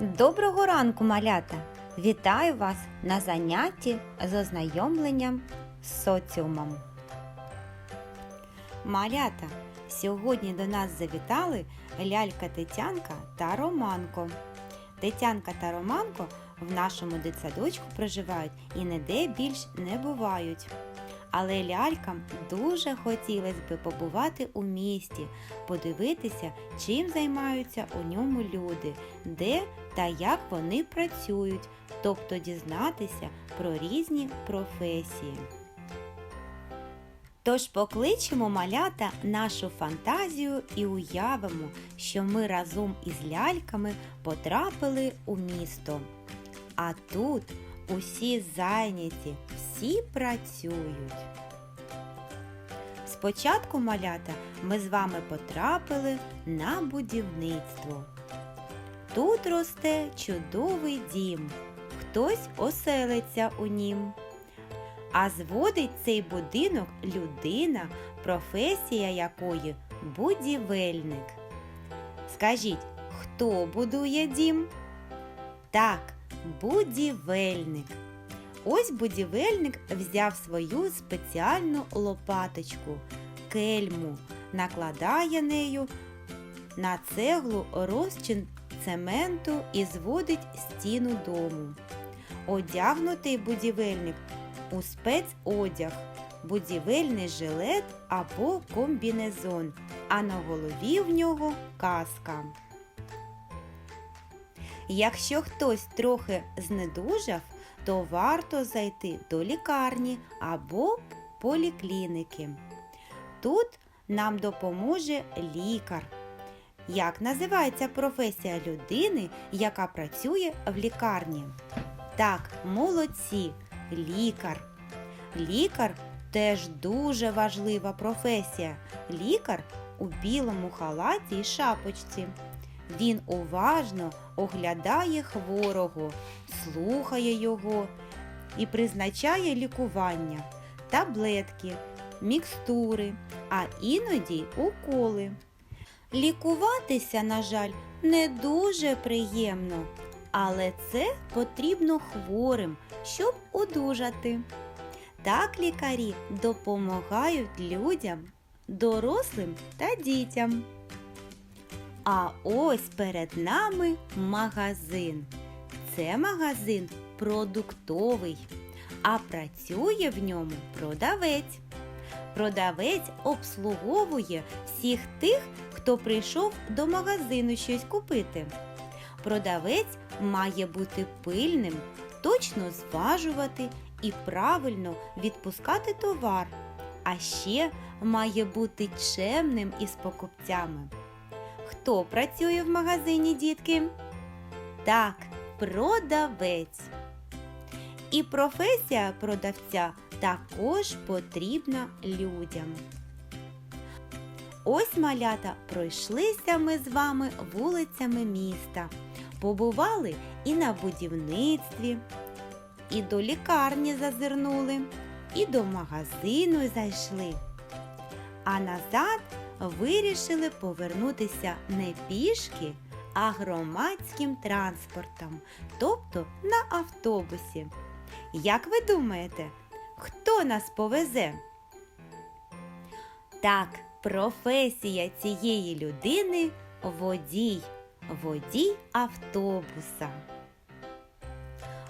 Доброго ранку, малята! Вітаю вас на занятті з ознайомленням з соціумом. Малята, сьогодні до нас завітали лялька Тетянка та Романко. Тетянка та Романко в нашому дитсадочку проживають і ніде більш не бувають. Але лялькам дуже хотілося би побувати у місті, подивитися, чим займаються у ньому люди, де та як вони працюють, тобто дізнатися про різні професії. Тож покличемо малята нашу фантазію і уявимо, що ми разом із ляльками потрапили у місто. А тут усі зайняті, всі працюють. Спочатку малята ми з вами потрапили на будівництво. Тут росте чудовий дім, хтось оселиться у нім. А зводить цей будинок людина, професія якої будівельник. Скажіть, хто будує дім? Так, будівельник. Ось будівельник взяв свою спеціальну лопаточку, кельму, накладає нею на цеглу розчин цементу і зводить стіну дому. Одягнутий будівельник у спецодяг, будівельний жилет або комбінезон, а на голові в нього каска. Якщо хтось трохи знедужав, то варто зайти до лікарні або полікліники. Тут нам допоможе лікар. Як називається професія людини, яка працює в лікарні? Так, молодці, лікар. Лікар теж дуже важлива професія. Лікар у білому халаті і шапочці. Він уважно оглядає хворого, слухає його і призначає лікування, таблетки, мікстури, а іноді уколи. Лікуватися, на жаль, не дуже приємно, але це потрібно хворим, щоб одужати. Так лікарі допомагають людям, дорослим та дітям. А ось перед нами магазин. Це магазин продуктовий, а працює в ньому продавець. Продавець обслуговує всіх тих, хто прийшов до магазину щось купити. Продавець має бути пильним, точно зважувати і правильно відпускати товар, а ще має бути чемним із покупцями. Хто працює в магазині, дітки? Так, продавець. І професія продавця також потрібна людям. Ось малята пройшлися ми з вами вулицями міста, побували і на будівництві, і до лікарні зазирнули, і до магазину зайшли. А назад вирішили повернутися не пішки, а громадським транспортом, тобто на автобусі. Як ви думаєте, хто нас повезе? Так, професія цієї людини водій, водій автобуса.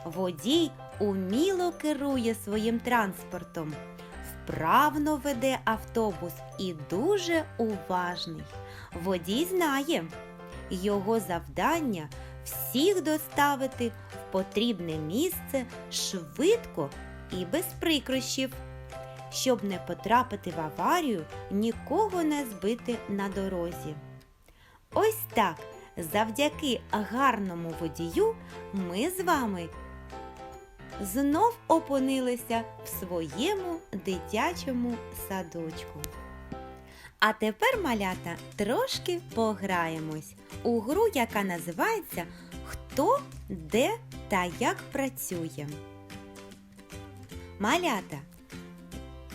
Водій уміло керує своїм транспортом, вправно веде автобус і дуже уважний. Водій знає, його завдання всіх доставити в потрібне місце швидко і без прикрощів, щоб не потрапити в аварію, нікого не збити на дорозі. Ось так, завдяки гарному водію, ми з вами знов опинилися в своєму дитячому садочку. А тепер, малята, трошки пограємось у гру, яка називається Хто, де та як працює. Малята,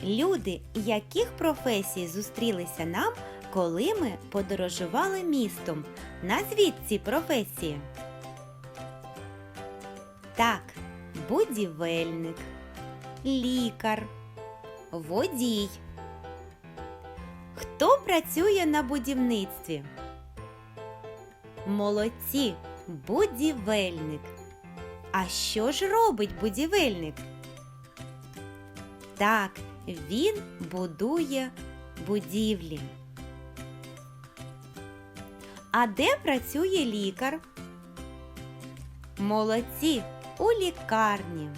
Люди, яких професій зустрілися нам, коли ми подорожували містом? Назвіть ці професії. Так, будівельник, лікар, водій. Хто працює на будівництві? Молодці, будівельник. А що ж робить будівельник? Так, він будує будівлі. А де працює лікар? Молодці у лікарні.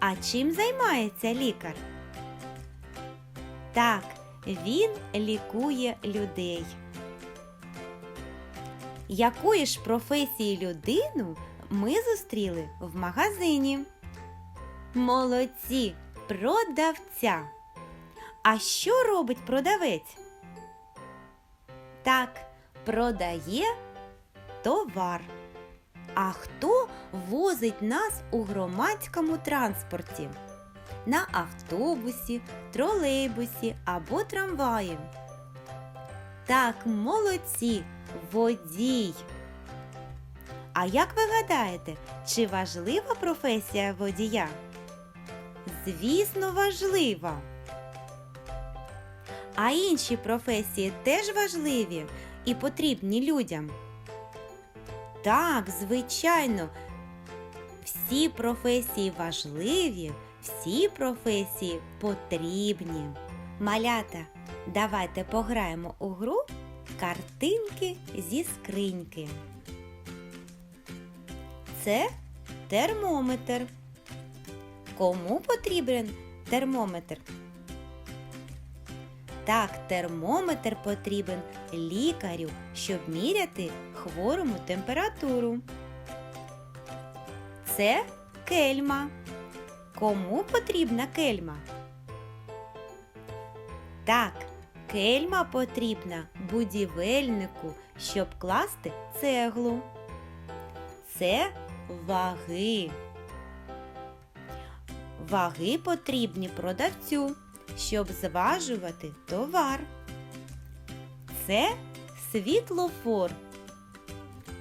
А чим займається лікар? Так, він лікує людей. Якої ж професії людину ми зустріли в магазині? Молодці, продавця. А що робить продавець? Так, продає товар. А хто возить нас у громадському транспорті? На автобусі, тролейбусі або трамваї? Так, молодці, водій. А як ви гадаєте, чи важлива професія водія? Звісно, важлива. А інші професії теж важливі і потрібні людям. Так, звичайно, всі професії важливі, всі професії потрібні. Малята, давайте пограємо у гру картинки зі скриньки. Це термометр. Кому потрібен термометр? Так, термометр потрібен лікарю, щоб міряти хворому температуру. Це кельма. Кому потрібна кельма? Так, кельма потрібна будівельнику, щоб класти цеглу. Це ваги. Ваги потрібні продавцю, щоб зважувати товар. Це світлофор.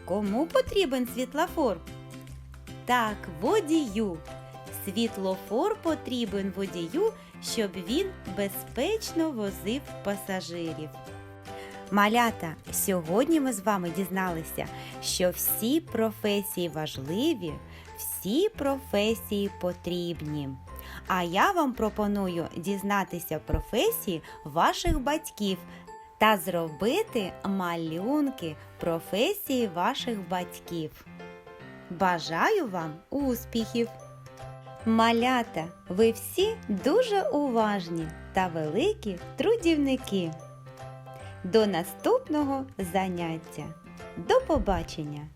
Кому потрібен світлофор? Так, водію. Світлофор потрібен водію, щоб він безпечно возив пасажирів. Малята, сьогодні ми з вами дізналися, що всі професії важливі, всі професії потрібні. А я вам пропоную дізнатися професії ваших батьків та зробити малюнки професії ваших батьків. Бажаю вам успіхів! Малята, ви всі дуже уважні та великі трудівники. До наступного заняття. До побачення!